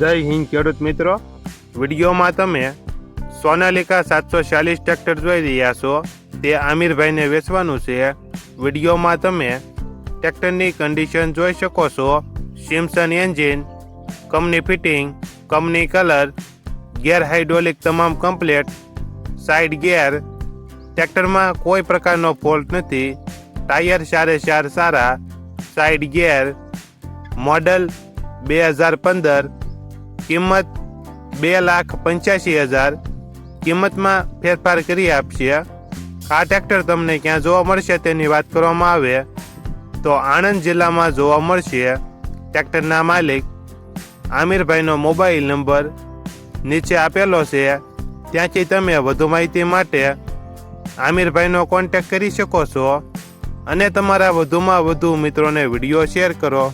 જય હિન્દ, ખેડૂત મિત્રો. વિડીયોમાં તમે સોનાલિકા સાતસો ચાલીસ ટ્રેક્ટર જોઈ રહ્યા છો. તે આમિરભાઈને વેચવાનું છે. વિડીયોમાં તમે ટ્રેક્ટરની કન્ડિશન જોઈ શકો છો. Simpson engine company fitting company colour gear hydraulic તમામ કમ્પ્લેટ સાઇડ ગેર ટ્રેક્ટરમાં કોઈ પ્રકારનો ફોલ્ટ નથી. ટાયર ચારે ચાર સારા સાઇડ ગેર મોડલ બે હજાર પંદર કિંમત બે લાખ પંચ્યાસી હજાર. કિંમતમાં ફેરફાર કરી આપશે. આ ટ્રેક્ટર તમને ક્યાં જોવા મળશે તેની વાત કરવામાં આવે. તો આણંદ જિલ્લામાં જોવા મળશે ટ્રેક્ટરના માલિક આમિરભાઈનો મોબાઈલ નંબર નીચે આપેલો છે. ત્યાંથી તમે વધુ માહિતી માટે આમિરભાઈનો કોન્ટેક્ટ કરી શકો છો. અને તમારા વધુમાં વધુ મિત્રોને વીડિયો શેર કરો.